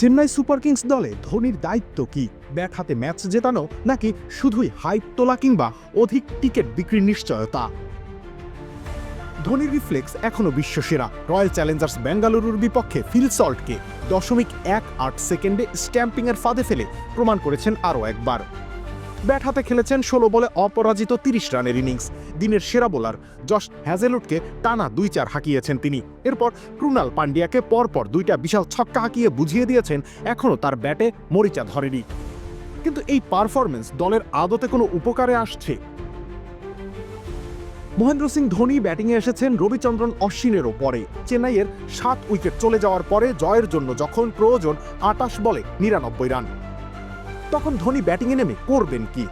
Chennai super Kings দলে ধোনির দায়িত্ব কি? ব্যাট হাতে ম্যাচ জেতানো নাকি শুধুই হাইপ তোলা কিংবা অধিক টিকিট বিক্রির নিশ্চয়তা? ধোনির রিফ্লেক্স এখনও বিশ্বসেরা। রয়্যাল চ্যালেঞ্জার্স বেঙ্গালুরুর বিপক্ষে ফিল সল্টকে দশমিক এক আট সেকেন্ডে স্ট্যাম্পিংয়ের ফাঁদে ফেলে প্রমাণ করেছেন আরও একবার। ব্যাট হাতে খেলেছেন ষোলো বলে অপরাজিত তিরিশ রানের ইনিংস। দিনের সেরা বোলার জশ হ্যাজেলুটকে টানা দুই চার হাঁকিয়েছেন তিনি। এরপর ক্রুনাল পান্ডিয়াকে পরপর দুইটা বিশাল ছক্কা হাঁকিয়ে বুঝিয়ে দিয়েছেন এখনও তার ব্যাটে মরিচা ধরেনি। কিন্তু এই পারফরমেন্স দলের আদতে কোনো উপকারে আসছে? মহেন্দ্র সিং ধোনি ব্যাটিংয়ে এসেছেন রবিচন্দ্রন অশ্বিনেরও পরে। চেন্নাইয়ের সাত উইকেট চলে যাওয়ার পরে জয়ের জন্য যখন প্রয়োজন আটাশ বলে নিরানব্বই রান। তখন ধোনি ব্যাটিংয়ে নেমে করবেন কি?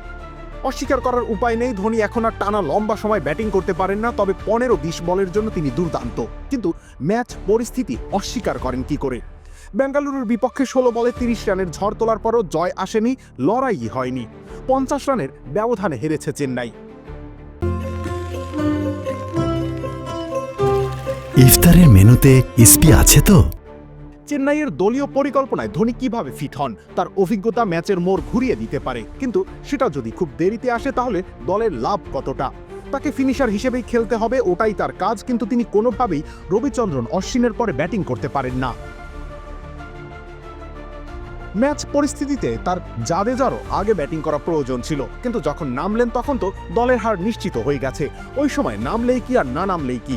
অস্বীকার করার উপায় নেই, ধোনি এখন আর টানা লম্বা সময় ব্যাটিং করতে পারেন না, তবে পনেরো বিশ বলের জন্য তিনি দুর্দান্ত। কিন্তু ম্যাচ পরিস্থিতি অস্বীকার করেন কি করে? বেঙ্গালুরুর বিপক্ষে ষোলো বলে তিরিশ রানের ঝড় তোলার পরও জয় আসেনি লড়াই হয়নি। পঞ্চাশ রানের ব্যবধানে হেরেছে চেন্নাই। ইফতারের মেনুতে ইসপি আছে তো? চেন্নাইয়ের দলীয় পরিকল্পনায় ধোনি কীভাবে ফিট হন, তার অভিজ্ঞতা ম্যাচের মোড় ঘুরিয়ে দিতে পারে, কিন্তু সেটা যদি খুব দেরিতে আসে তাহলে দলের লাভ কতটা? তাকে ফিনিশার হিসেবেই খেলতে হবে, ওটাই তার কাজ, কিন্তু তিনি কোনোভাবেই রবিচন্দ্রন অশ্বিনের পরে ব্যাটিং করতে পারেন না। ম্যাচ পরিস্থিতিতে তার জাদেজারও আগে ব্যাটিং করা প্রয়োজন ছিল, কিন্তু যখন নামলেন তখন তো দলের হার নিশ্চিত হয়ে গেছে, ওই সময় নামলেই কি আর না নামলেই কি?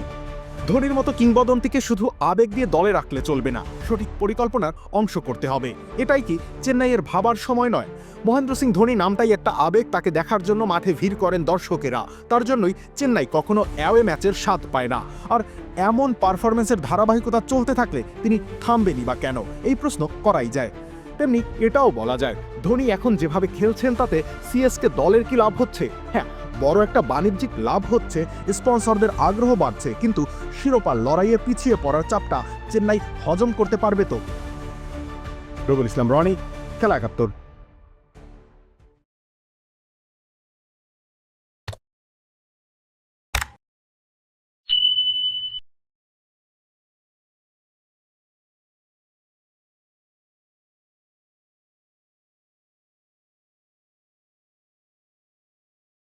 ধোনির মতো কিংবদন্তিকে শুধু আবেগ দিয়ে দলে রাখলে চলবে না, সঠিক পরিকল্পনার অংশ করতে হবে। এটাই কি চেন্নাইয়ের ভাবার সময় নয়? মহেন্দ্র সিং ধোনি নামটাই একটা আবেগ তাকে দেখার জন্য মাঠে ভিড় করেন দর্শকেরা। তার জন্যই চেন্নাই কখনো অ্যাওয়ে ম্যাচের স্বাদ পায় না। আর এমন পারফরমেন্সের ধারাবাহিকতা চলতে থাকলে তিনি থামবেনই বা কেন? এই প্রশ্ন করাই যায়। তেমনি এটাও বলা যায়, ধোনি এখন যেভাবে খেলছেন তাতে সিএসকে দলের কি লাভ হচ্ছে? হ্যাঁ বড় একটা বাণিজ্যিক লাভ হচ্ছে, স্পন্সরদের আগ্রহ বাড়ছে, কিন্তু শিরোপার লড়াইয়ে পিছিয়ে পড়ার চাপটা চেন্নাই হজম করতে পারবে তো? রবুল ইসলাম, রনি, খেলা একাত্তর।